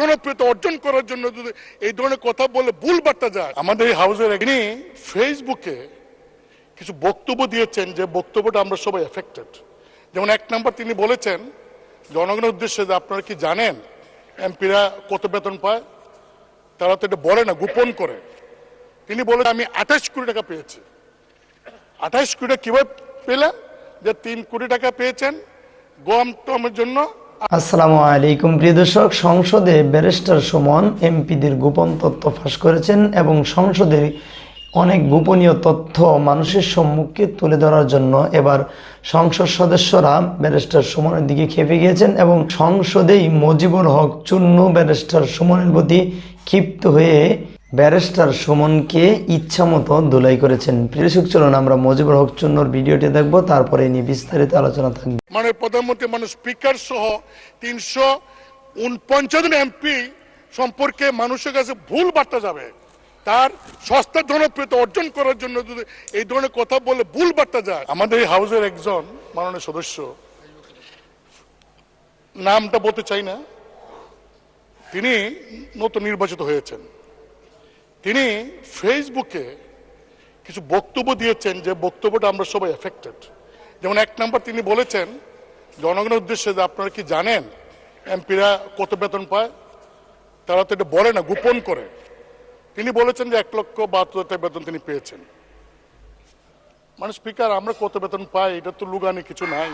জনপ্রিয়তা অর্জন করার জন্য যদি এই ধরনের কথা বলে ভুল বার্তা যায়। আমাদের এই হাউসের তিনি ফেসবুকে কিছু বক্তব্য দিয়েছেন যে বক্তব্যটা আমরা সবাই এফেক্টেড যেমন এক নম্বর তিনি বলেছেন, জনগণের উদ্দেশ্যে যে আপনারা কি জানেন, এমপিরা কত বেতন পায়? তারা তো এটা বলে না, গোপন করে। তিনি বলে আমি আঠাশ কোটি টাকা পেয়েছি। আঠাশ কোটি টাকা কীভাবে পেলেন? যে তিন কোটি টাকা পেয়েছেন, গম টমের জন্য আসসালামু আলাইকুম। প্রিয় দর্শক, সংসদে ব্যারিস্টার সুমন এমপিদের গোপন তথ্য ফাঁস করেছেন এবং সংসদে অনেক গোপনীয় তথ্য মানুষের সম্মুখে তুলে ধরার জন্য এবার সংসদ সদস্যরা ব্যারিস্টার সুমনের দিকে খেপে গিয়েছেন এবং সংসদেই মুজিবুর হক চুন্নু ব্যারিস্টার সুমনের প্রতি ক্ষিপ্ত হয়ে ব্যারিস্টার সুমনকে ইচ্ছামতো ধুলাই করেছেন। প্রিয় দর্শক, চলুন আমরা মুজিবুর হক চুন্নুর ভিডিওটি দেখব, তারপরে নিয়ে বিস্তারিত আলোচনা থাকবে। মানে প্রধানমন্ত্রী মানে স্পিকার সহ তিনশো উনপঞ্চাশ এমপি সম্পর্কে মানুষের কাছে ভুল বার্তা যাবে। তার সস্তা জনপ্রিয়তা অর্জন করার জন্য যদি এই ধরনের কথা বলে ভুল বার্তা যায়। আমাদের এই হাউসের একজন মাননীয় সদস্য, নামটা বলতে চাই না, তিনি নতুন নির্বাচিত হয়েছেন। তিনি ফেসবুকে কিছু বক্তব্য দিয়েছেন যে বক্তব্যটা আমরা সবাই এফেক্টেড যেমন এক নম্বর তিনি বলেছেন, জনগণের উদ্দেশ্যে যে আপনারা কি জানেন, এমপিরা কত বেতন পায়? তারা তো এটা বলে না, গোপন করে। তিনি বলেছেন যে এক লক্ষ বাহাত্তর হাজার বেতন তিনি পেয়েছেন। মানে স্পিকার, আমরা কত বেতন পাই? এটা তো লুগানি, কিছু নাই।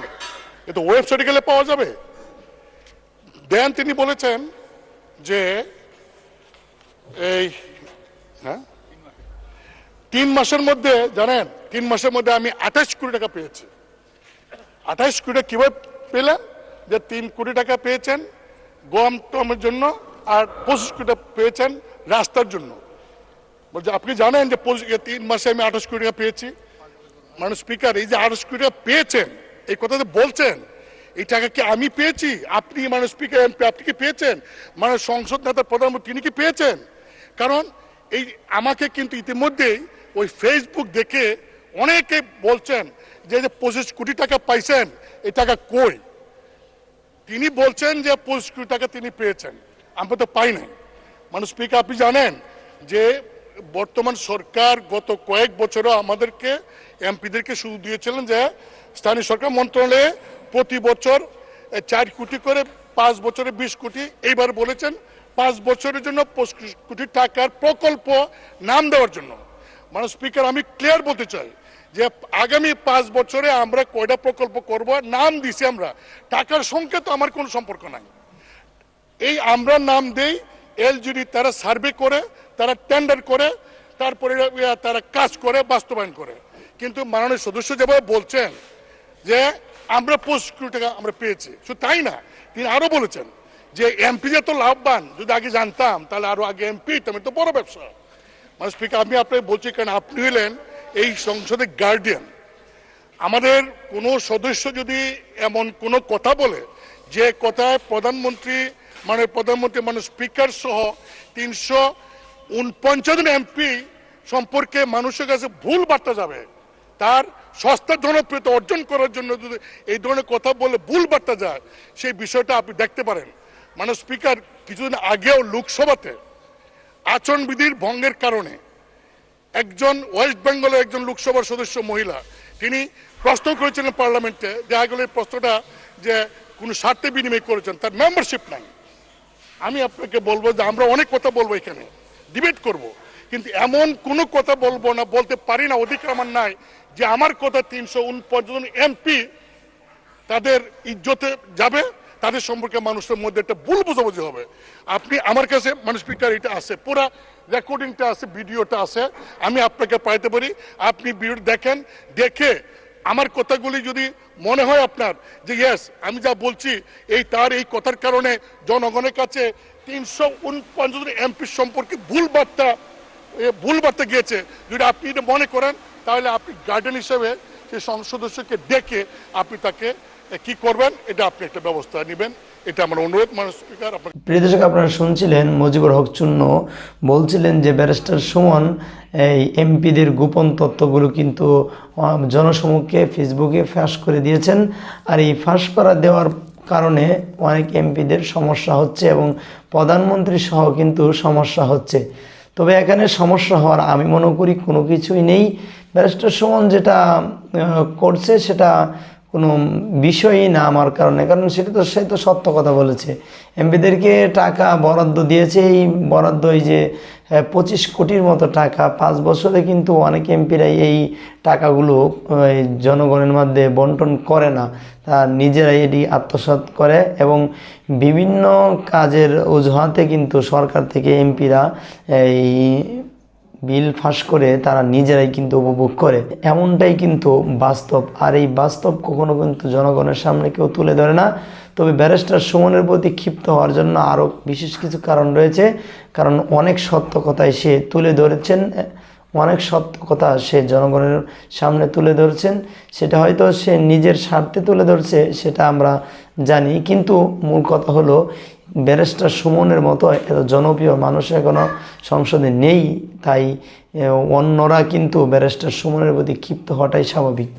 এটা ওয়েবসাইটে গেলে পাওয়া যাবে। দেন তিনি বলেছেন যে এই হ্যাঁ? তিন মাসের মধ্যে, জানেন, তিন মাসের মধ্যে আমি আঠাশ কোটি টাকা পেয়েছি। আঠাশ কোটি কীভাবে পেলেন যে তিন কোটি টাকা পেয়েছেন গম টমের জন্য আর পঁচিশ কোটি পেয়েছেন রাস্তার জন্য। বলছে, আপনি জানেন যে তিন মাসে আমি আঠাশ কোটি টাকা পেয়েছি? মানে স্পিকার, এই যে আঠাশ কোটি টাকা পেয়েছেন, এই কথা যে বলছেন, এই টাকা কি আমি পেয়েছি? আপনি মানে স্পিকার, এমপি, আপনি কি পেয়েছেন? মানে সংসদ নেতা প্রধানমন্ত্রী, তিনি কি পেয়েছেন? কারণ এই আমাকে কিন্তু ইতিমধ্যেই ওই ফেসবুক দেখে অনেকে বলছেন যে পঁচিশ কোটি টাকা পাইছেন, এই টাকা কই? তিনি বলছেন যে, পঁচিশ কোটি টাকা তিনি পেয়েছেন। আমরা তো পাই নাই। মানে স্পিকার আপনি জানেন যে, বর্তমান সরকার গত কয়েক বছরও আমাদেরকে, এমপিদেরকে শুরু দিয়েছিলেন যে, স্থানীয় সরকার মন্ত্রণালয়ে প্রতি বছর চার কোটি করে, পাঁচ বছরে বিশ কোটি, এইবার বলেছেন পাঁচ বছরের জন্য কোটি টাকার প্রকল্প নাম দেওয়ার জন্য। মানে স্পিকার, আমি ক্লিয়ার বলতে চাই যে আগামী পাঁচ বছরে আমরা কয়টা প্রকল্প করব, নাম দিছি আমরা। টাকার সঙ্গে তো আমার কোনো সম্পর্ক নাই। এই আমরা নাম দেই, এলজিডি তারা সার্ভে করে, তারা টেন্ডার করে, তারপরে তারা কাজ করে, বাস্তবায়ন করে। কিন্তু মাননীয় সদস্য যেভাবে বলছেন যে আমরা পঁচিশ কোটি টাকা আমরা পেয়েছি, শুধু তাই না, তিনি আরও বলেছেন যে এমপি যে তো লাভবান, যদি আগে জানতাম, তাহলে আরও আগে এমপি আমি তো বড় ব্যবসা। মানে স্পিকার, আমি আপনাকে বলছি কারণ আপনি হলেন এই সংসদের গার্ডিয়ান আমাদের কোনো সদস্য যদি এমন কোনো কথা বলে, যে কথায় প্রধানমন্ত্রী মানে প্রধানমন্ত্রী মানে স্পিকার সহ তিনশো উনপঞ্চাশ জন এমপি সম্পর্কে মানুষের কাছে ভুল বার্তা যাবে। তার সস্তা জনপ্রিয়তা অর্জন করার জন্য যদি এই ধরনের কথা বলে ভুল বার্তা যায়, সেই বিষয়টা আপনি দেখতে পারেন। মানে স্পিকার, কিছুদিন আগেও লোকসভাতে আচরণবিধির ভঙ্গের কারণে একজন ওয়েস্ট বেঙ্গলের একজন লোকসভার সদস্য মহিলা, তিনি প্রশ্ন করেছিলেন পার্লামেন্টে, দেখা গেল প্রশ্নটা যে কোনো স্বার্থে বিনিময় করেছেন, তার মেম্বারশিপ নাই। আমি আপনাকে বলব যে আমরা অনেক কথা বলব এখানে, ডিবেট করব, কিন্তু এমন কোনো কথা বলব না, বলতে পারি না, অধিকার আমার নাই যে আমার কথা তিনশো উনপঞ্চাশ এমপি তাদের ইজ্জতে যাবে তাদের সম্পর্কে মানুষের মধ্যে একটা ভুল বোঝাবুঝি হবে। আপনি আমার কাছে মানে স্পিকার এটা আছে, পুরা রেকর্ডিংটা আছে ভিডিওটা আছে, আমি আপনাকে পাইতে পারি। আপনি ভিডিও দেখেন, দেখে আমার কথাগুলি যদি মনে হয় আপনার যে ইয়েস আমি যা বলছি, এই তার এই কথার কারণে জনগণের কাছে তিনশো উনপঞ্চাশ এমপি সম্পর্কে ভুল বার্তা ভুল বার্তা গিয়েছে। যদি আপনি এটা মনে করেন, তাহলে আপনি গার্ডেন হিসেবে সেই সদস্যকে ডেকে আপনি তাকে কি করবেন? এটা আপনি একটা ব্যবস্থা নেবেন। এটা আমার অনুরোধ মানুষ স্পিকার প্রিয় দর্শক, আপনারা শুনছিলেন মুজিবুর হক চূন্য বলছিলেন যে ব্যারিস্টার সুমন, এই এমপিদের গোপন তথ্যগুলো কিন্তু জনসমক্ষে ফেসবুকে ফাঁস করে দিয়েছেন। আর এই ফাঁস করা দেওয়ার কারণে অনেক এমপিদের সমস্যা হচ্ছে এবং প্রধানমন্ত্রী সহ কিন্তু সমস্যা হচ্ছে। তবে এখানে সমস্যা হওয়ার আমি মনে করি কোনো কিছুই নেই। ব্যারিস্টার সুমন যেটা করছে সেটা কোনো বিষয়ই না আমার কারণে। কারণ সেটা তো সে তো সত্য কথা বলেছে। এমপিদেরকে টাকা বরাদ্দ দিয়েছে। এই বরাদ্দ, এই যে পঁচিশ কোটির মতো টাকা। পাঁচ বছরে কিন্তু অনেক এমপিরাই এই টাকাগুলো জনগণের মধ্যে বন্টন করে না। তা নিজেরাই এটি আত্মসাৎ করে এবং বিভিন্ন কাজের অজুহাতে কিন্তু সরকার থেকে এমপিরা এই বিল ফাঁস করে তারা নিজেরাই কিন্তু উপভোগ করে। এমনটাই কিন্তু বাস্তব। আর এই বাস্তব কখনো কিন্তু জনগণের সামনে কেউ তুলে ধরে না। তবে ব্যারিস্টার সুমনের প্রতি ক্ষিপ্ত হওয়ার জন্য আরও বিশেষ কিছু কারণ রয়েছে। কারণ অনেক সত্য কথাই সে তুলে ধরেছেন, অনেক সত্য কথা সে জনগণের সামনে তুলে ধরছেন। সেটা হয়তো সে নিজের স্বার্থে তুলে ধরছে, সেটা আমরা জানি। কিন্তু মূল কথা হলো ব্যারিস্টার সুমনের মতো এত জনপ্রিয় মানুষ এখনও সংসদে নেই, তাই অন্যরা কিন্তু ব্যারিস্টার সুমনের প্রতি ক্ষিপ্ত হওয়াটাই স্বাভাবিক।